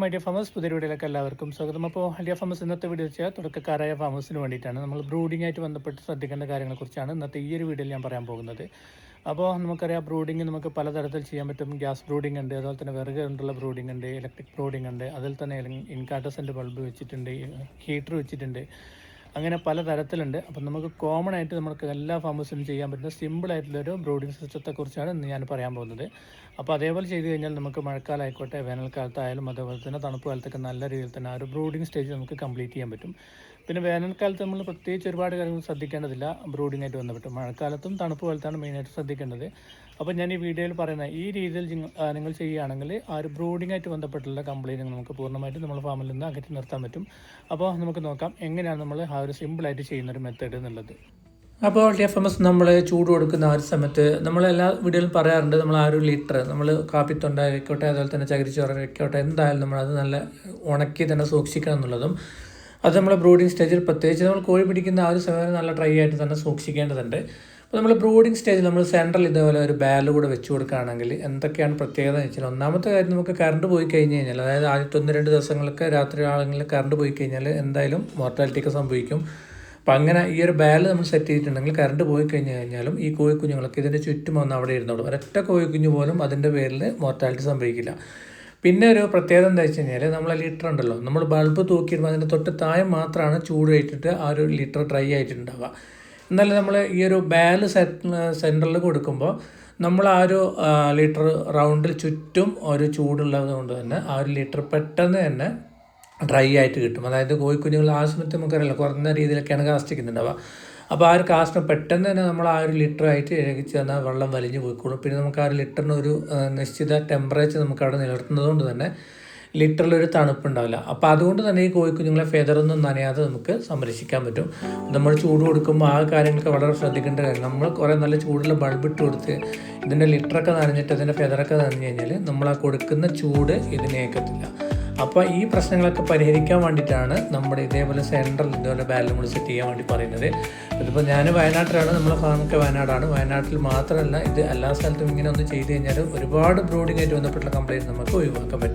My dear farmers പുതിയ വീഡിയോയിലേക്ക് എല്ലാവർക്കും സ്വാഗതം. അപ്പോൾ ഹലിയ ഫാമേഴ്സ് ഇന്നത്തെ വീഡിയോ വെച്ചാൽ തുടക്കക്കാരായ ഫാമേഴ്സിന് വേണ്ടിയിട്ടാണ്. നമ്മൾ ബ്രൂഡിംഗ് ആയിട്ട് ബന്ധപ്പെട്ട് ശ്രദ്ധിക്കേണ്ട കാര്യങ്ങളെക്കുറിച്ചാണ് ഇന്നത്തെ ഈ ഒരു വീഡിയോയിൽ ഞാൻ പറയാൻ പോകുന്നത്. അപ്പോൾ നമുക്കറിയാം ബ്രൂഡിംഗ് നമുക്ക് പലതരത്തിൽ ചെയ്യാൻ പറ്റും. ഗ്യാസ് ബ്രൂഡിംഗ് ഉണ്ട് അതുപോലെ തന്നെ വിറക് കൊണ്ടുള്ള ബ്രൂഡിംഗ് ഉണ്ട് ഇലക്ട്രിക് ബ്രൂഡിംഗ് ഉണ്ട് അതിൽ തന്നെ ഇൻകാട്ടസിന്റെ ബൾബ് വെച്ചിട്ടുണ്ട് ഹീറ്റർ വെച്ചിട്ടുണ്ട്. അങ്ങനെ പല തരത്തിലുണ്ട് അപ്പം നമുക്ക് കോമൺ ആയിട്ട് നമുക്ക് എല്ലാ ഫാമേഴ്സിനും ചെയ്യാൻ പറ്റുന്ന സിമ്പിൾ ആയിട്ടുള്ളൊരു ബ്രൂഡിംഗ് സിസ്റ്റത്തെക്കുറിച്ചാണ് ഇന്ന് ഞാൻ പറയാൻ പോകുന്നത്. അപ്പോൾ അതേപോലെ ചെയ്ത് കഴിഞ്ഞാൽ നമുക്ക് മഴക്കാലമായിക്കോട്ടെ വേനൽക്കാലത്തായാലും അതേപോലെ തന്നെ തണുപ്പ് കാലത്തൊക്കെ നല്ല രീതിയിൽ തന്നെ ആ ഒരു ബ്രൂഡിംഗ് സ്റ്റേജ് നമുക്ക് കംപ്ലീറ്റ് ചെയ്യാൻ പറ്റും. പിന്നെ വേനൽക്കാലത്ത് നമ്മൾ പ്രത്യേകിച്ച് ഒരുപാട് കാര്യങ്ങൾ ശ്രദ്ധിക്കേണ്ടതില്ല. ബ്രൂഡിംഗ് ആയിട്ട് ബന്ധപ്പെട്ട് മഴക്കാലത്തും തണുപ്പ് കാലത്താണ് മെയിനായിട്ട് ശ്രദ്ധിക്കേണ്ടത്. അപ്പോൾ ഞാൻ ഈ വീഡിയോയിൽ പറയുന്ന ഈ രീതിയിൽ നിങ്ങൾ ചെയ്യുകയാണെങ്കിൽ ആ ഒരു ബ്രൂഡിംഗ് ആയിട്ട് ബന്ധപ്പെട്ടുള്ള കംപ്ലൈന്റുകൾ നമുക്ക് പൂർണമായിട്ടും നമ്മൾ ഫാമിൽ നിന്ന് അകറ്റി നിർത്താൻ പറ്റും. അപ്പോൾ നമുക്ക് നോക്കാം എങ്ങനെയാണ് നമ്മൾ ഒരു സിമ്പിളായിട്ട് ചെയ്യുന്ന ഒരു മെത്തേഡ് എന്നുള്ളത്. അപ്പോൾ ടി എഫ് എം എസ് നമ്മൾ ചൂട് കൊടുക്കുന്ന ആ ഒരു സമയത്ത് നമ്മൾ എല്ലാ വീഡിയോയിലും പറയാറുണ്ട് നമ്മൾ ആ ഒരു ലിറ്റർ നമ്മൾ കാപ്പിത്തൊണ്ടായിക്കോട്ടെ അതുപോലെ തന്നെ ചകിരിച്ചോറായിക്കോട്ടെ എന്തായാലും നമ്മൾ അത് നല്ല ഉണക്കി തന്നെ സൂക്ഷിക്കണം എന്നുള്ളതും അത് നമ്മൾ ബ്രൂഡിങ് സ്റ്റേജിൽ പ്രത്യേകിച്ച് നമ്മൾ കോഴി പിടിക്കുന്ന ആ ഒരു സമയം നല്ല ഡ്രൈ ആയിട്ട് തന്നെ സൂക്ഷിക്കേണ്ടതുണ്ട്. അപ്പോൾ നമ്മൾ ബ്രൂഡിങ് സ്റ്റേജിൽ നമ്മൾ സെൻട്രൽ ഇതേപോലെ ഒരു ബാൽ കൂടെ വെച്ച് കൊടുക്കുകയാണെങ്കിൽ എന്തൊക്കെയാണ് പ്രത്യേകത എന്ന് വെച്ചാൽ ഒന്നാമത്തെ കാര്യം നമുക്ക് കറണ്ട് പോയി കഴിഞ്ഞ് കഴിഞ്ഞാൽ അതായത് ആദ്യത്തെ ഒന്ന് രണ്ട് ദിവസങ്ങളൊക്കെ രാത്രി ആളുകളിൽ കറണ്ട് പോയി കഴിഞ്ഞാൽ എന്തായാലും മോർട്ടാലിറ്റിയൊക്കെ സംഭവിക്കും. അപ്പം അങ്ങനെ ഈ ഒരു ബാൽ നമ്മൾ സെറ്റ് ചെയ്തിട്ടുണ്ടെങ്കിൽ കറണ്ട് പോയി കഴിഞ്ഞ് കഴിഞ്ഞാലും ഈ കോഴിക്കുഞ്ഞുങ്ങളൊക്കെ ഇതിന്റെ ചുറ്റും വന്ന് അവിടെ ഇരുന്നോളും. ഒരൊറ്റ കോഴിക്കുഞ്ഞ് പോലും അതിന്റെ പേരിൽ മോർട്ടാലിറ്റി സംഭവിക്കില്ല. പിന്നെ ഒരു പ്രത്യേകത എന്താ വെച്ച് കഴിഞ്ഞാൽ നമ്മൾ ലിറ്റർ ഉണ്ടല്ലോ നമ്മൾ ബൾബ് തൂക്കിയിടുമ്പോൾ അതിന്റെ തൊട്ട് താഴെ മാത്രമാണ് ചൂട് ആ ഒരു ലിറ്റർ ഡ്രൈ ആയിട്ടുണ്ടാവുക. എന്നാലും നമ്മൾ ഈ ഒരു ബാൽ സെന്ററിൽ കൊടുക്കുമ്പോൾ നമ്മൾ ആ ഒരു ലിറ്റർ റൗണ്ടിൽ ചുറ്റും ഒരു ചൂടുള്ളത് കൊണ്ട് തന്നെ ആ ഒരു ലിറ്റർ പെട്ടെന്ന് തന്നെ ഡ്രൈ ആയിട്ട് കിട്ടും. അതായത് കോഴിക്കുഞ്ഞുങ്ങൾ ആ സമയത്ത് നമുക്കറിയില്ല കുറഞ്ഞ രീതിയിലൊക്കെയാണ് കാസ്റ്റിക്കുന്നുണ്ടാവുക അപ്പോൾ ആ ഒരു കാസ്റ്റിന് പെട്ടെന്ന് തന്നെ നമ്മൾ ആ ഒരു ലിറ്റർ ആയിട്ട് ഇഴകിച്ച് തന്നാൽ വെള്ളം വലിഞ്ഞു പോയിക്കോളും. പിന്നെ നമുക്ക് ആ ഒരു ലിറ്ററിന് ഒരു നിശ്ചിത ടെമ്പറേച്ചർ നമുക്ക് അവിടെ നിലനിർത്തുന്നത് കൊണ്ട് തന്നെ ലിറ്ററിൽ ഒരു തണുപ്പുണ്ടാവില്ല. അപ്പോൾ അതുകൊണ്ട് തന്നെ ഈ കോഴിക്കുഞ്ഞുങ്ങളെ ഫെതറൊന്നും നനയാതെ നമുക്ക് സംരക്ഷിക്കാൻ പറ്റും. നമ്മൾ ചൂട് കൊടുക്കുമ്പോൾ ആ കാര്യങ്ങളൊക്കെ വളരെ ശ്രദ്ധിക്കേണ്ട കാര്യം. നമ്മൾ കുറേ നല്ല ചൂടുള്ള ബൾബ് ഇട്ട് കൊടുത്ത് ഇതിന്റെ ലിറ്ററൊക്കെ നനഞ്ഞിട്ട് അതിന്റെ ഫെതറൊക്കെ നനഞ്ഞു കഴിഞ്ഞാൽ നമ്മൾ ആ കൊടുക്കുന്ന ചൂട് ഇതിനേക്കത്തില്ല അപ്പോൾ ഈ പ്രശ്നങ്ങളൊക്കെ പരിഹരിക്കാൻ വേണ്ടിയിട്ടാണ് നമ്മുടെ ഇതേപോലെ സെൻട്രൽ ഇതുപോലെ ബാലൻ നമ്മൾ സെറ്റ് ചെയ്യാൻ വേണ്ടി പറയുന്നത്. ഇതിപ്പോൾ ഞാൻ വയനാട്ടിലാണ് നമ്മളെ ഫാമൊക്കെ വയനാടാണ്. വയനാട്ടിൽ മാത്രമല്ല ഇത് എല്ലാ സ്ഥലത്തും ഇങ്ങനെ ഒന്ന് ചെയ്ത് കഴിഞ്ഞാൽ ഒരുപാട് ബ്രോഡിങ്ങായിട്ട് ബന്ധപ്പെട്ടുള്ള കംപ്ലയിന്റ് നമുക്ക് ഒഴിവാക്കാൻ പറ്റും.